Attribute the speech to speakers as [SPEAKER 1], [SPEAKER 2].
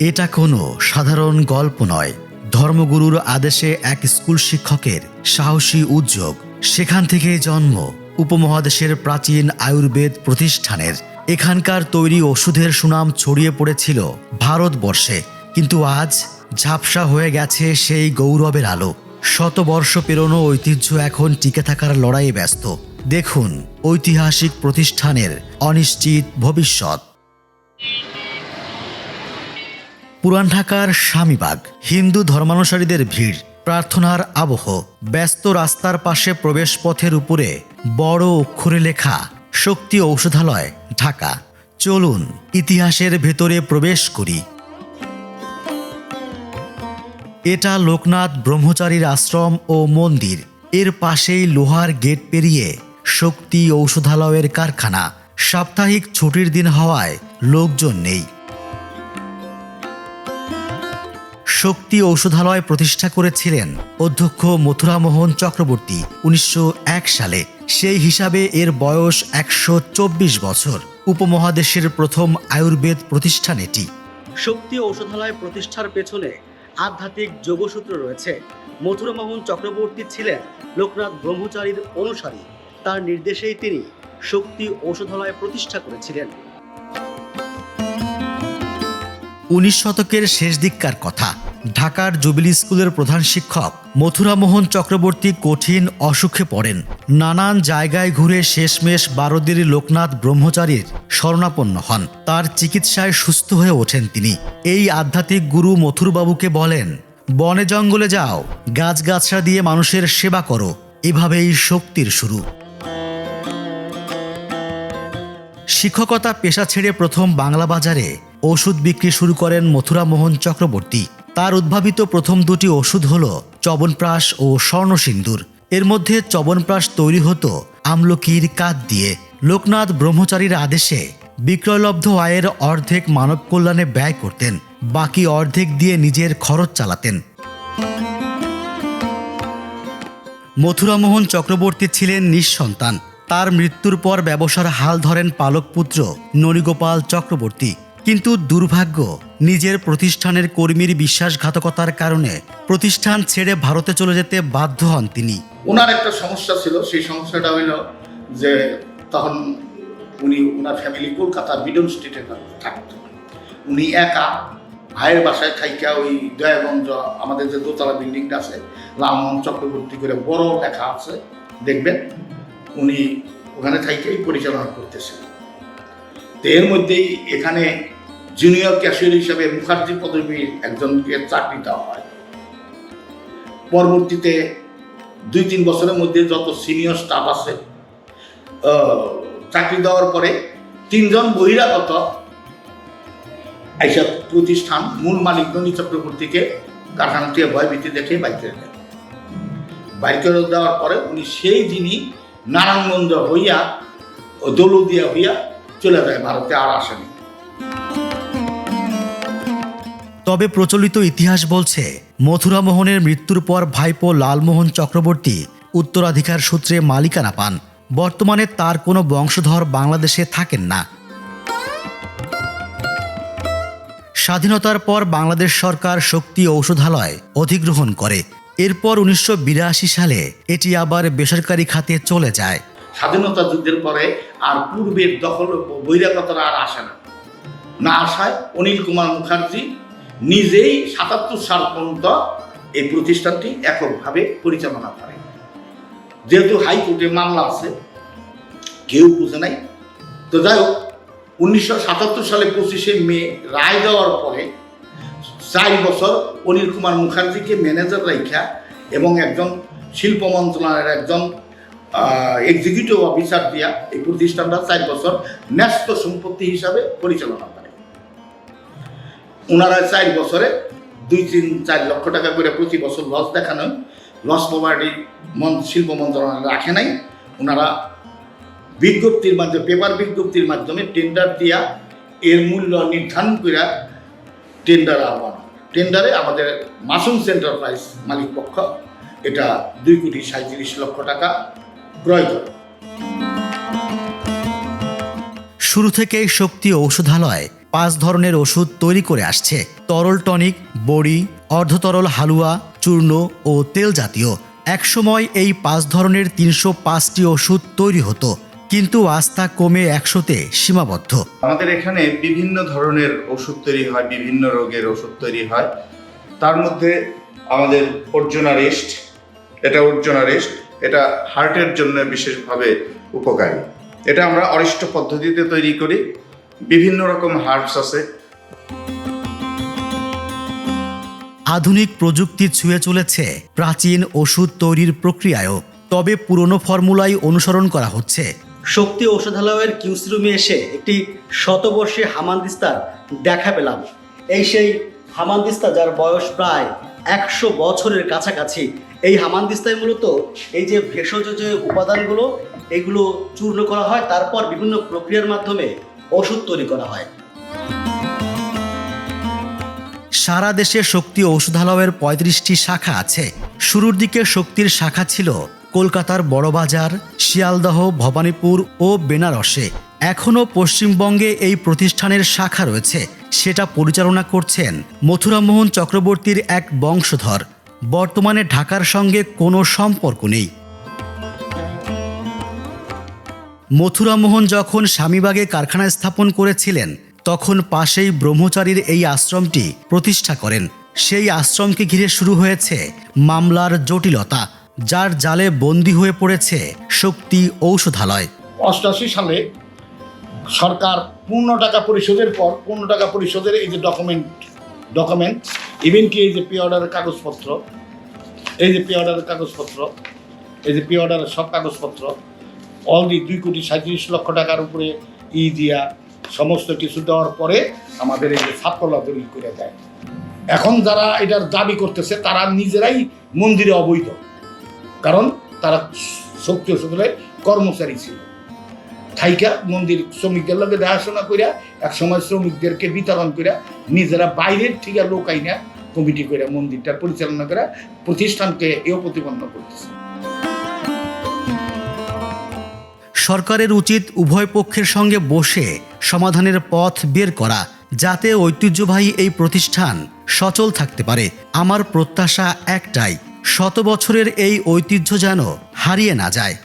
[SPEAKER 1] এটা কোনো সাধারণ গল্প নয়। ধর্মগুরুর আদেশে এক স্কুল শিক্ষকের সাহসী উদ্যোগ। সেখান থেকে জন্ম উপমহাদেশের প্রাচীন আয়ুর্বেদ প্রতিষ্ঠানের। এখানকার তৈরি ওষুধের সুনাম ছড়িয়ে পড়েছিল ভারতবর্ষে। কিন্তু আজ ঝাপসা হয়ে গেছে সেই গৌরবের আলো। শতবর্ষ পেরোনো ঐতিহ্য এখন টিকে থাকার লড়াইয়ে ব্যস্ত। দেখুন ঐতিহাসিক প্রতিষ্ঠানের অনিশ্চিত ভবিষ্যৎ। পুরান ঢাকার স্বামীবাগ হিন্দু ধর্মানুসারীদের ভিড়, প্রার্থনার আবহ, ব্যস্ত রাস্তার পাশে প্রবেশপথের উপরে বড় অক্ষরে লেখা, শক্তি ঔষধালয়, ঢাকা। চলুন ইতিহাসের ভেতরে প্রবেশ করি। এটা লোকনাথ ব্রহ্মচারীর আশ্রম ও মন্দির। এর পাশেই লোহার গেট পেরিয়ে শক্তি ঔষধালয়ের কারখানা। সাপ্তাহিক ছুটির দিন হওয়ায় লোকজন নেই। শক্তি ঔষধালয় প্রতিষ্ঠা করেছিলেন অধ্যক্ষ মথুরামোহন চক্রবর্তী উনিশশো এক সালে। সেই হিসাবে এর বয়স একশো চব্বিশ বছর। উপমহাদেশের প্রথম আয়ুর্বেদ প্রতিষ্ঠান এটি।
[SPEAKER 2] শক্তি ঔষধালয় প্রতিষ্ঠার পেছনে আধ্যাত্মিক যোগসূত্র রয়েছে। মথুরামোহন চক্রবর্তী ছিলেন লোকনাথ ব্রহ্মচারীর অনুসারী। তার নির্দেশেই তিনি শক্তি ঔষধালয় প্রতিষ্ঠা করেছিলেন।
[SPEAKER 1] উনিশ শতকের শেষ দিককার কথা। ঢাকার জুবিলি স্কুলের প্রধান শিক্ষক মথুরামোহন চক্রবর্তী কঠিন অসুখে পড়েন। নানান জায়গায় ঘুরে শেষমেশ বারোদির লোকনাথ ব্রহ্মচারীর শরণাপন্ন হন। তার চিকিৎসায় সুস্থ হয়ে ওঠেন তিনি। এই আধ্যাত্মিক গুরু মথুরবাবুকে বলেন, বনে জঙ্গলে যাও, গাছগাছড়া দিয়ে মানুষের সেবা করো। এভাবেই শক্তির শুরু। শিক্ষকতা পেশা ছেড়ে প্রথম বাংলা বাজারে ওষুধ বিক্রি শুরু করেন মথুরা মোহন চক্রবর্তী। তার উদ্ভাবিত প্রথম দুটি ওষুধ হল চবনপ্রাশ ও স্বর্ণসিন্দুর। এর মধ্যে চবনপ্রাশ তৈরি হতো আমলকির কাঠ দিয়ে। লোকনাথ ব্রহ্মচারীর আদেশে বিক্রয়লব্ধ আয়ের অর্ধেক মানব কল্যাণে ব্যয় করতেন, বাকি অর্ধেক দিয়ে নিজের খরচ চালাতেন। মথুরামোহন চক্রবর্তী ছিলেন নিঃসন্তান। তার মৃত্যুর পর ব্যবসার হাল ধরেন পালক পুত্র ননীগোপাল চক্রবর্তী। কিন্তু দুর্ভাগ্য, নিজের প্রতিষ্ঠানের কর্মীর বিশ্বাসঘাতকতার কারণে প্রতিষ্ঠান ছেড়ে ভারতে চলে যেতে বাধ্য হন তিনি।
[SPEAKER 3] ওনার একটা সমস্যা ছিল, সেই সমস্যাটা হইল যে তখন উনি ওনার ফ্যামিলি কলকাতার মিডল স্ট্রিটে থাকতো। উনি একা, ভাইয়ের বাসায় থাইকা ওই দয়াগঞ্জ, আমাদের যে দোতলা বিল্ডিংটা আছে, রামমোহন চক্রবর্তী করে বড় লেখা আছে, দেখবেন? উনি ওখানে থাইকেই পরিচালনা করতেছেন। এর মধ্যেই এখানে জুনিয়র ক্যাশিয়ার হিসাবে মুখার্জি পদবীর একজনকে চাকরি দেওয়া হয়। পরবর্তীতে দুই তিন বছরের মধ্যে যত সিনিয়র স্টাফ আছে চাকরি দেওয়ার পরে তিনজন বহিরাগত এইসব প্রতিষ্ঠান মূল মালিক ননী চক্রবর্তীকে কারখানা থেকে ভয়ভীতি দেখে করে দেয়। বাইর করে দেওয়ার পরে উনি সেই যিনি নারায়ণগঞ্জ হইয়া দৌলদিয়া হইয়া চলে যায় ভারতে আর আসেনি।
[SPEAKER 1] তবে প্রচলিত ইতিহাস বলছে, মথুরা মোহনের মৃত্যুর পর ভাইপো লালমোহন চক্রবর্তী উত্তরাধিকার সূত্রে মালিকানা পান। বর্তমানে তার কোনো বংশধর বাংলাদেশে থাকেন না। স্বাধীনতার পর বাংলাদেশ সরকার শক্তি ঔষধালয় অধিগ্রহণ করে। এরপর উনিশশো বিরাশি সালে এটি আবার বেসরকারি খাতে চলে যায়।
[SPEAKER 3] স্বাধীনতা যুদ্ধের পরে আর পূর্বের দখল বহিরাগতরা আর আসে না। না আসায় অনিল কুমার মুখার্জি নিজেই সাতাত্তর সাল পর্যন্ত এই প্রতিষ্ঠানটি এককভাবে পরিচালনা করে। যেহেতু হাইকোর্টে মামলা আছে, কেউ বুঝে নাই। তো যাই হোক, উনিশশো সাতাত্তর সালে পঁচিশে মে রায় দেওয়ার পরে চার বছর অনিল কুমার মুখার্জিকে ম্যানেজার রাইখা এবং একজন শিল্প মন্ত্রণালয়ের একজন এক্সিকিউটিভ অফিসার দিয়া এই প্রতিষ্ঠানটা চার বছর ন্যস্ত সম্পত্তি হিসাবে পরিচালনা ওনারা চার বছরে দুই, তিন, চার লক্ষ টাকা করে প্রতি বছর লস দেখানো লস প্রপার্টি মন, শিল্প মন্ত্রণালয় রাখে নাই। ওনারা বিজ্ঞপ্তির মাধ্যমে পেপার বিজ্ঞপ্তির মাধ্যমে টেন্ডার দিয়া এর মূল্য নির্ধারণ করে টেন্ডার আহ্বান। টেন্ডারে আমাদের মাসুম সেন্টার প্রাইস মালিক পক্ষ এটা দুই কোটি সাঁত্রিশ লক্ষ টাকা ক্রয় করে।
[SPEAKER 1] শুরু থেকেই শক্তি ঔষধালয় পাঁচ ধরনের ওষুধ তৈরি করে আসছে। তরল টনিক, বড়ি, অর্ধতরল হালুয়া, চূর্ণ ও তেল জাতীয়। একসময় এই পাঁচ ধরনের তিনশো পাঁচটি ওষুধ তৈরি হতো, কিন্তু আস্থা কমে একশোতে সীমাবদ্ধ।
[SPEAKER 4] আমাদের এখানে বিভিন্ন ধরনের ওষুধ তৈরি হয়, বিভিন্ন রোগের ওষুধ তৈরি হয়। তার মধ্যে আমাদের অর্জুনা রেস্ট, এটা অর্জুনা রেস্ট, এটা হার্টের জন্য বিশেষভাবে উপকারী। এটা আমরা অরিষ্ট পদ্ধতিতে তৈরি করি। বিভিন্ন রকম হার্বস আছে।
[SPEAKER 1] আধুনিক প্রযুক্তি ছুঁয়ে চলেছে প্রাচীন ওষুধ তৈরির প্রক্রিয়ায়ও। তবে পুরনো ফর্মুলাই অনুসরণ করা হচ্ছে।
[SPEAKER 2] শক্তি ঔষধালয়ের কিউসি রুমে এসে একটি শতবর্ষী হামানদিস্তার দেখা পেলাম। এই সেই হামানদিস্তা যার বয়স প্রায় একশো বছরের কাছাকাছি। এই হামানদিস্তায় মূলত এই যে ভেষজ যে উপাদানগুলো এগুলো চূর্ণ করা হয় তারপর বিভিন্ন প্রক্রিয়ার মাধ্যমে ওষুধ তৈরি করা হয়।
[SPEAKER 1] সারা দেশে শক্তি ঔষধালয়ের পঁয়ত্রিশটি শাখা আছে। শুরুর দিকে শক্তির শাখা ছিল কলকাতার বড়বাজার, শিয়ালদহ, ভবানীপুর ও বেনারসে। এখনও পশ্চিমবঙ্গে এই প্রতিষ্ঠানের শাখা রয়েছে। সেটা পরিচালনা করছেন মথুরামোহন চক্রবর্তীর এক বংশধর। বর্তমানে ঢাকার সঙ্গে কোনো সম্পর্ক নেই। মথুরামোহন যখন স্বামীবাগে কারখানা স্থাপন করেছিলেন, তখন পাশেই ব্রহ্মচারীর এই আশ্রমটি প্রতিষ্ঠা করেন। সেই আশ্রমকে ঘিরে শুরু হয়েছে মামলার জটিলতা, যার জালে বন্দী হয়ে পড়েছে শক্তি ঔষধালয়।
[SPEAKER 3] অষ্টাশি সালে সরকার পূর্ণ টাকা পরিশোধের পর, পূর্ণ টাকা পরিশোধের এই যে ডকুমেন্ট ডকুমেন্ট ইভেন কি এই যে পে অর্ডারের কাগজপত্র, এই যে পে অর্ডারের কাগজপত্র, এই যে পে অর্ডারের সব কাগজপত্র অলরেডি দুই কোটি সাঁত্রিশ লক্ষ টাকার উপরে ই দিয়া সমস্ত কিছু দেওয়ার পরে আমাদের এই যে ছাত্রলা দলিল করে দেয়। এখন যারা এটার দাবি করতেছে, তারা নিজেরাই মন্দিরে অবৈধ। কারণ তারা শক্তি ওষুধের কর্মচারী ছিল। থাইকা মন্দির শ্রমিকদের লগে দেখাশোনা করিয়া এক সময় শ্রমিকদেরকে বিতরণ করিয়া নিজেরা বাইরের থেকে লোক আইনা কমিটি করে মন্দিরটা পরিচালনা করা প্রতিষ্ঠানকে এও প্রতিপন্ন করতেছে।
[SPEAKER 1] সরকারের উচিত উভয় পক্ষের সঙ্গে বসে সমাধানের পথ বের করা, যাতে ঐতিহ্যবাহী এই প্রতিষ্ঠান সচল থাকতে পারে। আমার প্রত্যাশা একটাই, শত বছরের এই ঐতিহ্য যেন হারিয়ে না যায়।